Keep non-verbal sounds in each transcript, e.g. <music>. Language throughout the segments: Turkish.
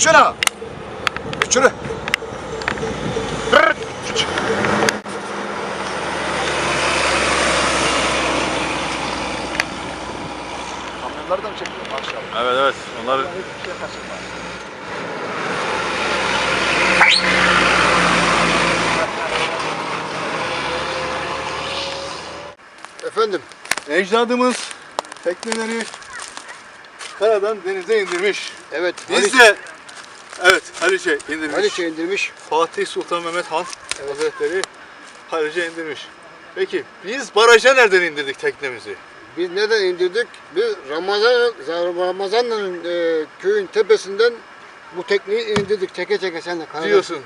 şuna. Şunu. Kamyonları da mı çekiyorsun maşallah? Evet evet. Onlar şey. Efendim, ecdadımız tekneleri karadan denize indirmiş. evet Biz de evet Haliç'e indirmiş. Haliç'e indirmiş. Fatih Sultan Mehmet Han Hazretleri Haliç'e indirmiş. Peki biz baraja nereden indirdik teknemizi? Biz neden indirdik? Biz Ramazan Ramazan'ın e, köyün tepesinden bu tekneyi indirdik. Çeke çeke sen de karadan. Diyorsun.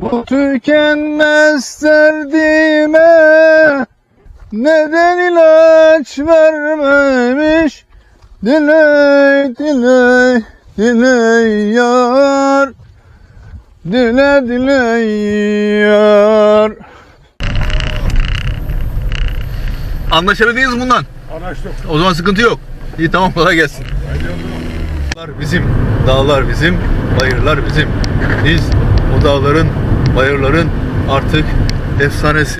Bu tükenmez derdime neden ilaç vermemiş Diley diley diley yar Dile diley yar Anlaşabildiniz mi bundan? Anlaştık. O zaman sıkıntı yok. İyi tamam kolay gelsin. Dağlar bizim, dağlar bizim, bayırlar bizim. Biz o dağların, bayırların artık efsanesi.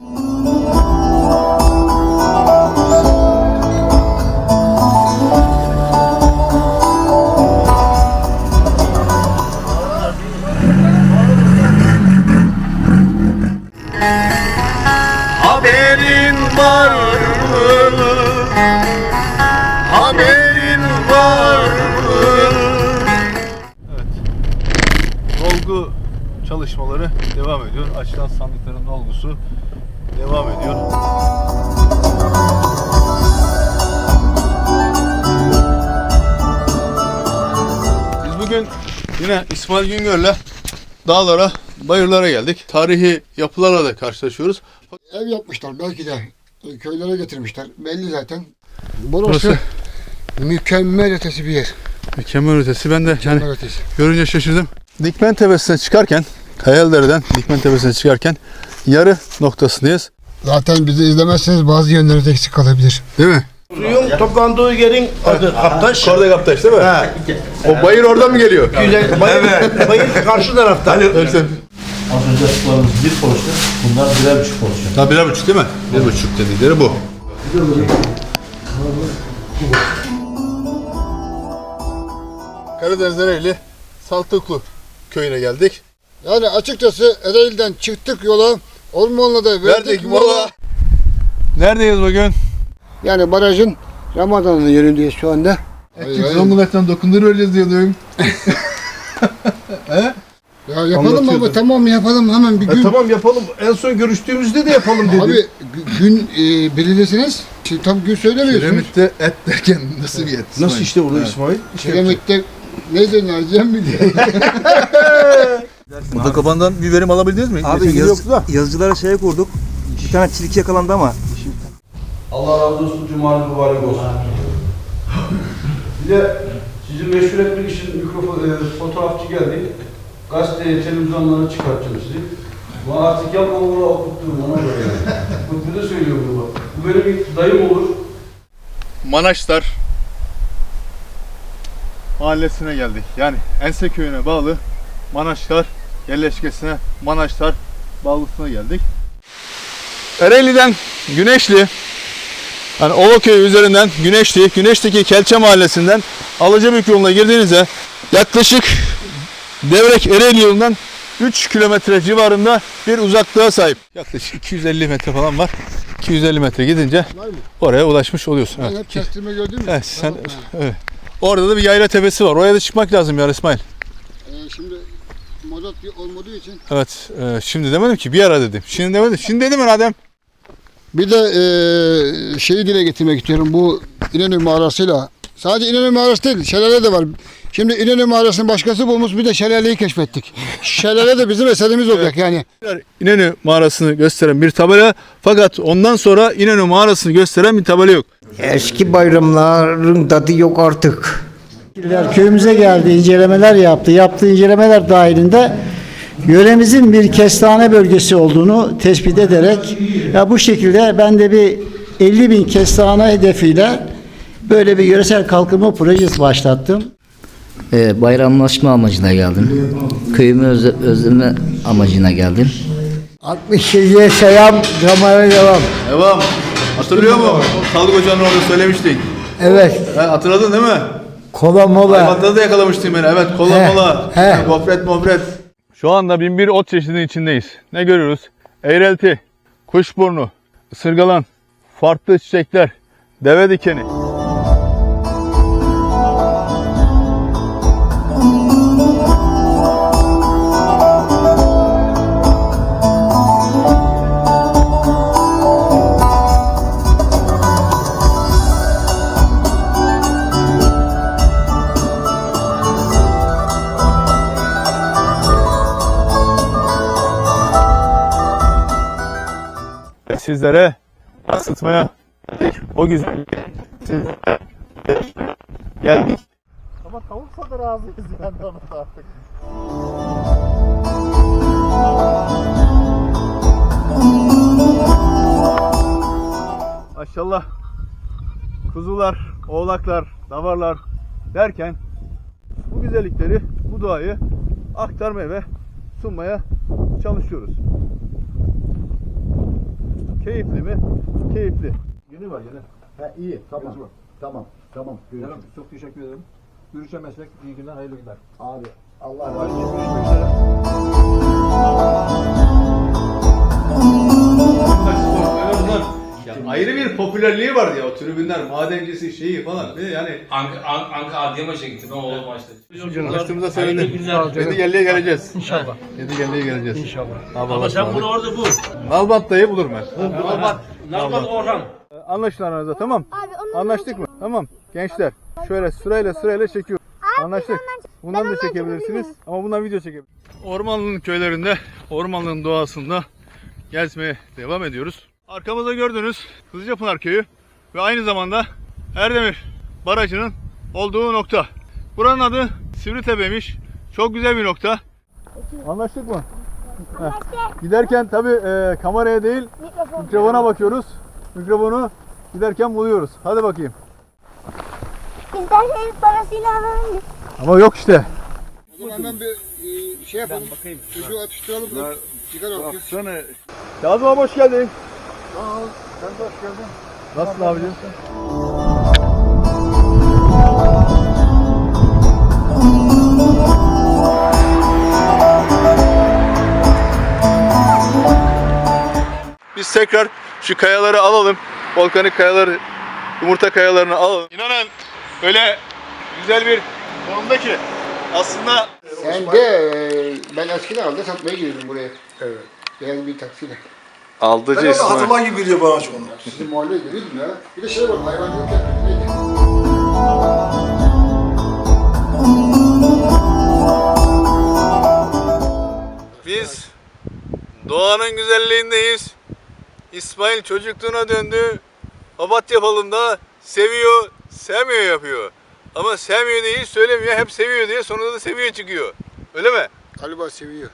Haberin var mı? Haberin var mı? Evet. Dolgu çalışmaları devam ediyor. Açılan sandıkların dolgusu devam ediyor. Biz bugün yine İsmail Güngör'le dağlara, bayırlara geldik. Tarihi yapılarla da karşılaşıyoruz. Ev yapmışlar belki de köylere getirmişler. Belli zaten. Burası Burası mükemmel ötesi bir yer. mükemmel ötesi. Ben de yani Mükemmel ötesi. Görünce şaşırdım. Dikmen Tepesi'ne çıkarken, Kayalıdere'den Dikmen Tepesi'ne çıkarken yarı noktasındayız. Zaten bizi izlemezseniz bazı yönlerinde eksik kalabilir. Değil mi? Suyun toplandığı yerin adı Kaptaş. Korda Kaptaş değil mi? Ha, O bayır oradan mı geliyor? güzel. Bayır, bayır karşı tarafta. Hani Az önce açıkladığımız bir porsiyon, bunlar birer buçuk porsiyon. Ha birer buçuk değil mi? Bir buçuk dedikleri bu. Karadeniz Ereğli Saltıklu köyüne geldik. Yani açıkçası Ereğli'den çıktık yola. Ormanlı'da da verdik, Verdik mola. Neredeyiz bugün? Yani barajın Ramazan'ın yerindeyiz şu anda. Ekip Zonguldak'tan dokundur vereceğiz diyordum. <laughs> Ya yapalım abi tamam yapalım hemen bir gün. E, tamam yapalım. En son görüştüğümüzde de yapalım dedim. Abi gü- gün e, belirlesiniz. Şimdi tam gün söylemiyorsunuz. Kiremitte et derken nasıl bir et? Nasıl işte orada İsmail? İşte Kiremitte ne dönereceğim mi diye. Oda <laughs> kapandan bir verim alabildiniz mi? Abi Geçen yaz, yoktu da. yazıcılara şey kurduk. Bir tane tilki yakalandı ama Allah razı olsun, cumanız mübarek olsun. Bir de sizi meşhur etmek için mikrofon, e, fotoğrafçı geldi. Gazeteye, televizyonlara çıkartacağım sizi. Bu artık yapma bunu okutturum ona göre yani. Bu da söylüyorum bu. Bu benim bir dayım olur. Manaşlar mahallesine geldik. Yani Ense köyüne bağlı Manaşlar yerleşkesine Manaşlar bağlısına geldik. Ereğli'den Güneşli yani Ovaköy üzerinden Güneşli, Güneş'teki Kelçe mahallesinden Alıcabük yoluna girdiğinizde yaklaşık Devrek Ereğli yolundan 3 kilometre civarında bir uzaklığa sahip. Yaklaşık 250 metre falan var. 250 metre gidince oraya ulaşmış oluyorsun. Ben Evet. hep kestirme gördün mü? Evet, sen, Tamam, evet. Orada da bir yayla tepesi var. Oraya da çıkmak lazım ya İsmail. Ee, şimdi mazot olmadığı için. Evet. e, şimdi demedim ki bir ara dedim. Şimdi demedim. Şimdi dedim ben Adem. Bir de e, şeyi dile getirmek istiyorum. Bu İnönü mağarasıyla. Sadece İnönü mağarası değil, şelale de var. Şimdi İnönü mağarasını başkası bulmuş, bir de şelaleyi keşfettik. Şelale de bizim eserimiz olacak yani. İnönü mağarasını gösteren bir tabela. Fakat ondan sonra İnönü mağarasını gösteren bir tabela yok. Eski bayramların tadı yok artık. Köyümüze geldi, incelemeler yaptı. Yaptığı incelemeler dahilinde yöremizin bir kestane bölgesi olduğunu tespit ederek ya bu şekilde ben de bir 50 bin kestane hedefiyle böyle bir yöresel kalkınma projesi başlattım. Ee, bayramlaşma amacına geldim. Köyümü özle- özleme amacına geldim. 67'ye selam, damara devam. Devam. Hatırlıyor musun? Sağlık ocağının orada söylemiştik. Evet, Ha, hatırladın değil mi? kola mola. Hayvanları da yakalamıştın beni. Evet kola He, mola. he. Gofret mofret. Şu anda bin bir ot çeşidinin içindeyiz. Ne görüyoruz? Eğrelti, kuşburnu, ısırgalan, farklı çiçekler, deve dikeni. Sizlere yansıtmaya o güzel geldik. Ama tavuksa da razıyız yani <laughs> onu da artık. Maşallah kuzular, oğlaklar, davarlar derken bu güzellikleri, bu doğayı aktarmaya ve sunmaya çalışıyoruz. Keyifli mi? Keyifli. Günü var gene. He iyi tamam. Tamam. Tamam. Görüşürüz. Çok teşekkür ederim. Görüşe meslek iyi günler hayırlı günler. Abi Allah razı olsun. Ya ayrı bir popülerliği vardı ya o tribünler, madencisi şeyi falan. Bir de Yani Anka, An- Anka Adliye maçına gittim ben oğlum maçta. tanıştığımıza sevindim. Yedigelli'ye geleceğiz. İnşallah. Yedigelli'ye geleceğiz. İnşallah. Ama sen bunu orada bul. Nalbat dayı bulurum ben. Nalbat, Nalbat Orhan. Anlaşın aranızda tamam. Abi onu Anlaştık mı? Tamam. Gençler şöyle sırayla sırayla çekiyor. Anlaştık. Bundan da çekebilirsiniz ama bundan video çekebilirsiniz. Ormanlı'nın köylerinde, ormanlığın doğasında gezmeye devam ediyoruz. Arkamızda gördüğünüz Kızılcapınar Köyü ve aynı zamanda Erdemir Barajı'nın olduğu nokta. Buranın adı Sivritepe'ymiş. Çok güzel bir nokta. Anlaştık mı? Heh. Giderken tabi kameraya değil mikrofon. mikrofona bakıyoruz. Mikrofonu giderken buluyoruz. Hadi bakayım. İsterseniz parasıyla alalım. Ama yok işte. O zaman ben bir e, şey yapalım. bakayım. Çocuğu atıştıralım da çıkar artık. Baksana. Kazım hoş geldin. Sağ ol. Sen de hoş geldin. Nasılsın abicim? Biz tekrar şu kayaları alalım. Volkanik kayaları, yumurta kayalarını alalım. İnanın öyle güzel bir konumda ki aslında Sen de e, ben eskiden halde satmaya girdim buraya. Evet. Beyaz bir taksiyle. Aldıcı Ben onu hatırlar gibi geliyor bana şu anda. Sizin mahalleye giriyordum ya. Bir de şey var yapıyordum. Neydi? Biz doğanın güzelliğindeyiz. İsmail çocukluğuna döndü. Papatya falında seviyor, sevmiyor yapıyor. Ama sevmiyor değil söylemiyor, hep seviyor diye sonunda da seviyor çıkıyor. Öyle mi? Galiba seviyor.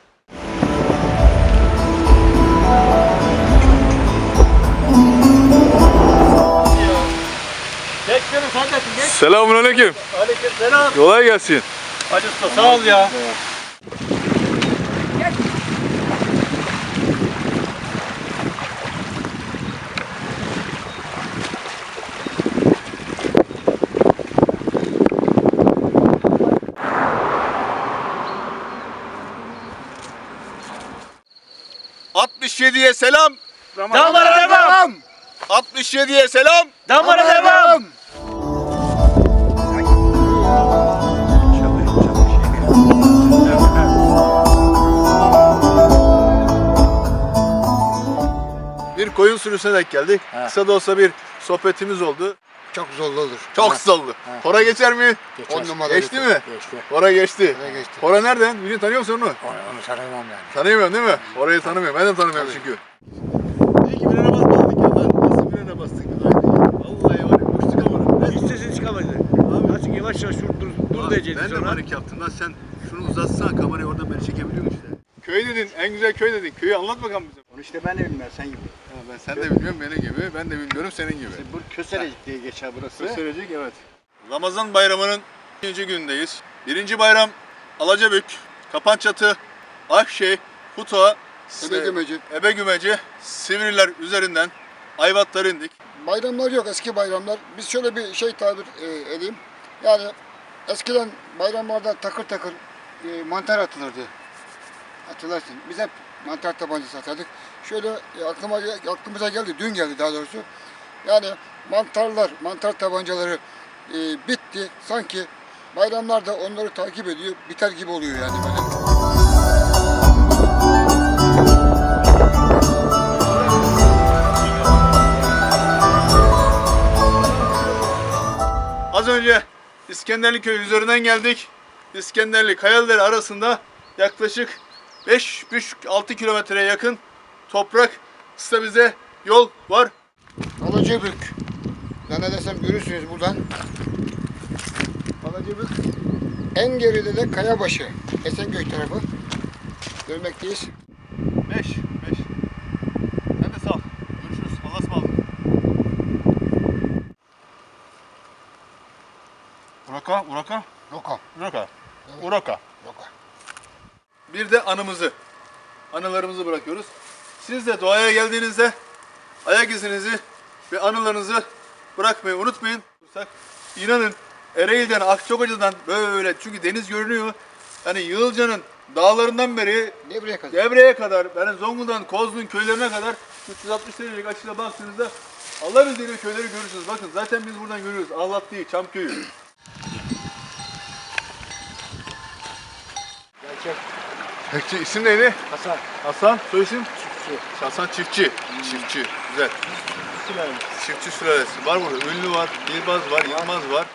Selamun aleyküm. Aleyküm selam. Kolay gelsin. Hacı Usta sağ ol ya. ...67'ye selam. Damara devam. 67'ye selam. Damara devam. Sürüsüne denk geldik. Kısa da olsa bir sohbetimiz oldu. Çok zorlu olur. Çok zallı. Hora geçer mi? On numara Geçti geçti. mi? Geçti. Hora geçti. Hora geçti. Hora nereden? Birini tanıyor musun onu? Onu tanımam yani. Tanıyamıyorum değil mi? Orayı tanımıyorum. Ben de tanımıyorum çünkü. İyi ki frene basmadık ya lan. Nasıl frene bastık. Vallahi var ya uçtuk ama. Hiç sesin çıkamadı. Azıcık yavaş yavaş dur, dur, dur diyecektin Ben de sonra. panik yaptım lan sen şunu uzatsana kamerayı oradan beni çekebiliyor musun işte? Köy dedin, en güzel köy dedin. Köyü anlat bakalım bize. Onu işte ben de bilmem sen gibi. Ben sen de bilmiyorum benim gibi, ben de bilmiyorum senin gibi. Bu Köserecik diye geçer burası. Gösterecek evet. Ramazan bayramının İkinci gündeyiz. Birinci bayram Alacabük, Kapançatı, Akşehir, Kuta, Ebegümeci. Ebegümeci, Sivriler üzerinden Ayvatlar indik. Bayramlar yok eski bayramlar. Biz şöyle bir şey tabir e, edeyim. Yani eskiden bayramlarda takır takır e, mantar atılırdı. Hatırlarsın. Biz hep mantar tabancası atardık. Şöyle aklıma aklımıza geldi, dün geldi daha doğrusu. Yani mantarlar, mantar tabancaları e, bitti. Sanki bayramlar da onları takip ediyor, biter gibi oluyor yani böyle. Az önce İskenderli köyü üzerinden geldik. İskenderli Kayalıdere arasında yaklaşık 5-6 kilometreye yakın toprak bize yol var. Alacabük. Zannedersem görürsünüz buradan. Alacabük. En geride de Kayabaşı. Esenköy tarafı. Görmekteyiz. 5 5. Sen de sağ ol. Görüşürüz. Allah'a ısmarladık. Uraka, Uraka, Roka. Uraka. Uraka. Roka. Bir de anımızı, anılarımızı bırakıyoruz. Siz de doğaya geldiğinizde ayak izinizi ve anılarınızı bırakmayı unutmayın. İnanın Ereğli'den, Akçakoca'dan böyle çünkü deniz görünüyor. Hani Yığılca'nın dağlarından beri buraya kadar? Devre'ye kadar, yani Zonguldak'ın, Kozlu'nun köylerine kadar 360 derecelik açıyla baktığınızda Allah izniyle köyleri görürsünüz. Bakın zaten biz buradan görüyoruz. Ahlat değil, Çamköy'ü. Peki isim neydi? Hasan. Hasan, soy isim? Çiftçi. Hasan Çiftçi. Çiftçi, güzel. Çiftçi sülalesi. Var burada, Ünlü var, Dilbaz var, Yılmaz var.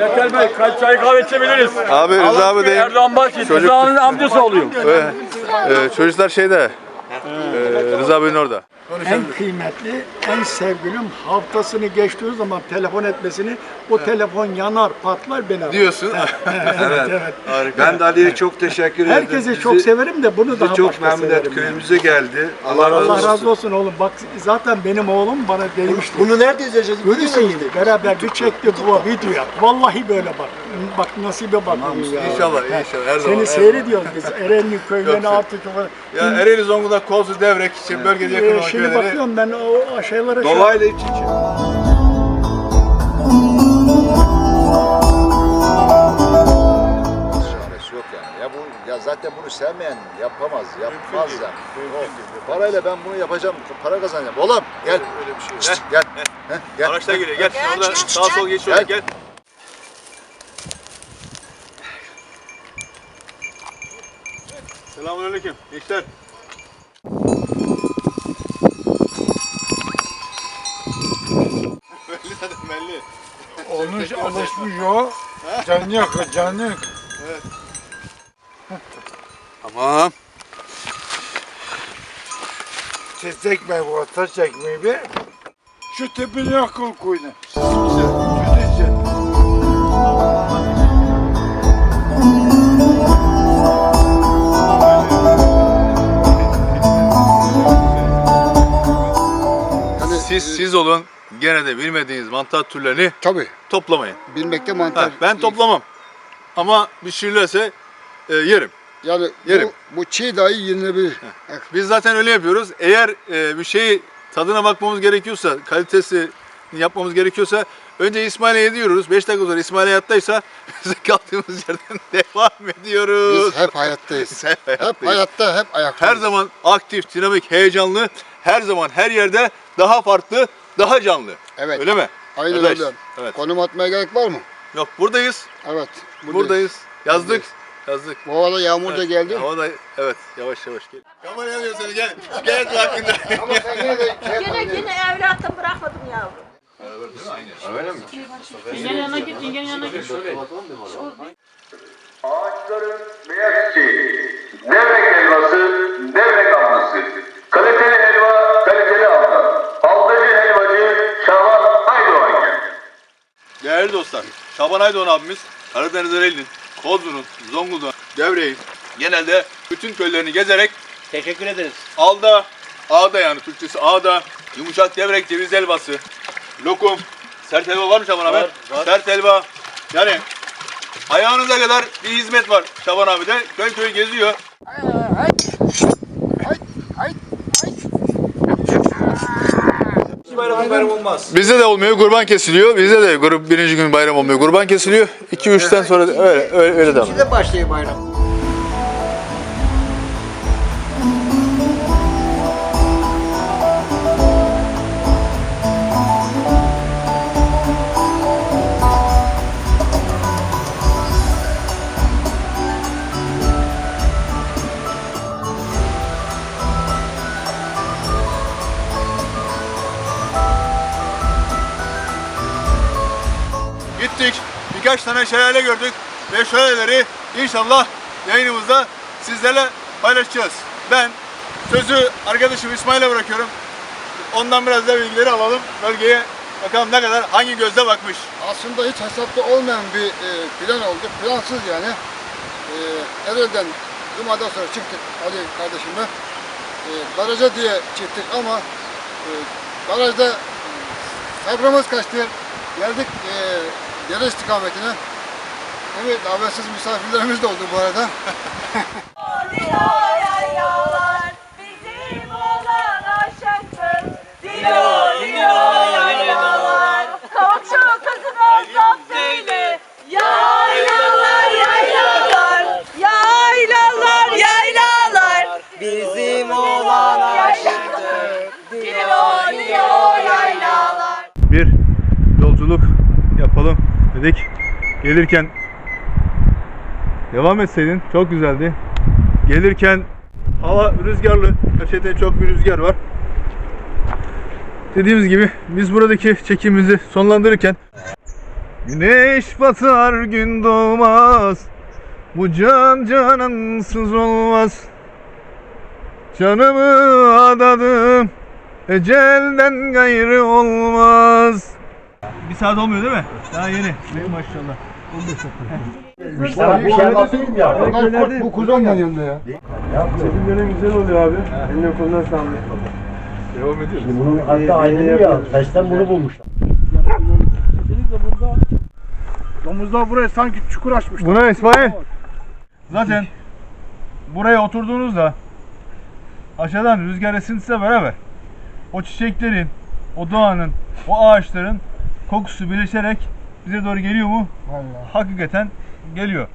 Lekel Bey kaç çay kahve içebiliriz? Abi Rıza abi de Erdoğan Bahçet. Çocuk- Rıza'nın amcası oluyor. Ee, çocuklar şeyde, ee, Rıza abinin orada. En kıymetli, en sevgilim haftasını geçtiği zaman telefon etmesini, o telefon yanar, patlar beni. Diyorsun. <laughs> evet, evet. Harika. Ben de Ali'ye çok teşekkür ederim. Herkesi çok severim de bunu Bizi daha çok memnun etti. Köyümüze geldi. Allah razı Allah olsun. razı olsun oğlum. Bak zaten benim oğlum bana demişti. Bunu nerede izleyeceğiz? Görürsün. Beraber bir çekti bu video yap. Vallahi böyle bak. Bak nasibe bak. ya. İnşallah, inşallah. Her zaman. Seni seyrediyoruz biz. Erenli köylerini artık. Ya Ereğli, Zonguldak, Kozlu, Devrek, şey, bölgede yakın Ee, olan şimdi bakıyorum ben o aşağılara Dolayla iç içe. çaresi yok yani. Ya bu ya zaten bunu sevmeyen yapamaz, yapmaz ya. O, parayla ben bunu yapacağım, para kazanacağım. Oğlum gel. Öyle bir şey. Şşt, gel. Heh, gel. Araçlar geliyor. Gel. Orada sağ sol geç şöyle Gel. gel. Selamünaleyküm. Gençler. Belli. Olmuş alışmış o. Can yakı, can yak. Tamam. Tez ekmeği bu, taş ekmeği bir. Şu tepini akıl koyun. Siz siz olun. Gene de bilmediğiniz mantar türlerini Tabii. toplamayın. Bilmekte mantar. Ha, ben toplamam. Ama pişirilirse e, yerim. Yani Yerim. bu, bu çiğ dahi yenilebilir. Biz zaten öyle yapıyoruz. Eğer e, bir şeyi tadına bakmamız gerekiyorsa, kalitesi yapmamız gerekiyorsa önce İsmail'e yediyoruz. 5 dakika sonra İsmail'e yattıysa <laughs> biz kaldığımız yerden <laughs> devam ediyoruz. Biz hep hayattayız. <laughs> Hep hep hayatta, hep ayaktayız. Her zaman aktif, dinamik, heyecanlı. Her zaman her yerde daha farklı, daha canlı. Evet. Öyle mi? Aynen Arkadaş, öyle. Evet. Konum atmaya gerek var mı? Yok buradayız. Evet. Buradayız. Yazdık. Yazdık. Bu arada yağmur da geldi. Hava da evet yavaş yavaş gel. Kameraya alıyor seni gel. <laughs> Gel hakkında. Ama sen yine de şey Yine yine evlatım bırakmadım yavrum. İngenin yanına git, ingenin yanına git. Ağaçların beyaz çiçeği, devrek helvası, devrek alması, Değerli dostlar, Şaban Aydoğan abimiz Karadeniz Ereğli'nin, Kozlu'nun, Zonguldak'ın, Devre'yi genelde bütün köylerini gezerek Teşekkür ederiz. Alda, Ağda yani Türkçesi Ağda, yumuşak devrek ceviz helvası, lokum, sert helva var mı Şaban abi? Var, var. Sert helva, yani Ayağınıza kadar bir hizmet var Şaban abi de. Köy köy geziyor. Bayram bayram olmaz. Bizde de olmuyor. Kurban kesiliyor. Bizde de grup birinci gün bayram olmuyor. Kurban kesiliyor. 2-3'ten sonra da öyle öyle, öyle devam. Size başlıyor bayram. Gittik. Birkaç tane şelale gördük. Ve şelaleleri inşallah yayınımızda sizlerle paylaşacağız. Ben sözü arkadaşım İsmail'e bırakıyorum. Ondan biraz da bilgileri alalım. Bölgeye bakalım ne kadar hangi gözle bakmış. Aslında hiç hesapta olmayan bir e, plan oldu. Plansız yani. E, Ereğli'den Cuma'dan sonra çıktık Ali kardeşimle. E, baraja diye çıktık ama e, barajda e, sabrımız kaçtı. Geldik e, dere istikametine. Evet davetsiz misafirlerimiz de oldu bu arada. <laughs> Gelirken devam etseydin çok güzeldi. Gelirken hava rüzgarlı. Gerçekten çok bir rüzgar var. Dediğimiz gibi biz buradaki çekimimizi sonlandırırken Güneş batar gün doğmaz Bu can canansız olmaz Canımı adadım Ecelden gayrı olmaz Bir saat olmuyor değil mi? Daha yeni Maşallah Bir şey anlatayım ya. bu kuzon yanında ya. Çekimlerin güzel oluyor abi. Eline koluna sağlık. Devam ediyoruz Bunun hatta aynı ya. Taştan bunu bulmuşlar. Domuzlar buraya sanki çukur açmış. Buna İsmail Zaten buraya oturduğunuzda aşağıdan rüzgar esintisiyle beraber o çiçeklerin, o doğanın, o ağaçların kokusu birleşerek bize doğru geliyor mu? Vallahi. Hakikaten geliyor.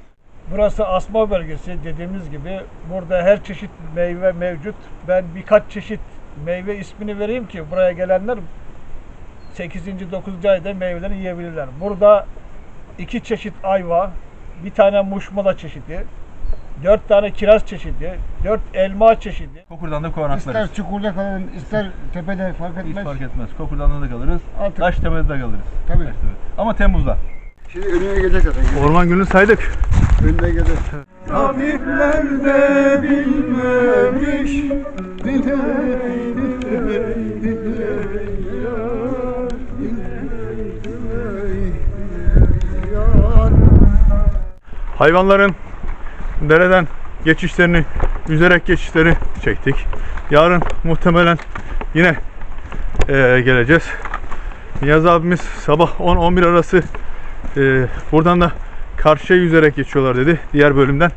Burası asma bölgesi dediğimiz gibi. Burada her çeşit meyve mevcut. Ben birkaç çeşit meyve ismini vereyim ki buraya gelenler 8. 9. ayda meyvelerini yiyebilirler. Burada iki çeşit ayva, bir tane muşmula çeşidi, dört tane kiraz çeşidi, dört elma çeşidi. Kokurdan'da kokonatlarız. İster çukurda kalın, ister tepede fark Hiç etmez. fark etmez. Kokurdan'da da kalırız. Artık- Taştepe'de de kalırız. Tabii. Taştepe. Ama Temmuz'da. Şimdi önüne gelecek zaten. Orman günü saydık. Önüne gelecek. Tabiplerde bilmemiş Hayvanların dereden geçişlerini, yüzerek geçişlerini çektik. Yarın muhtemelen yine eee, geleceğiz. Niyaz abimiz sabah 10-11 arası eee, buradan da karşıya yüzerek geçiyorlar dedi diğer bölümden.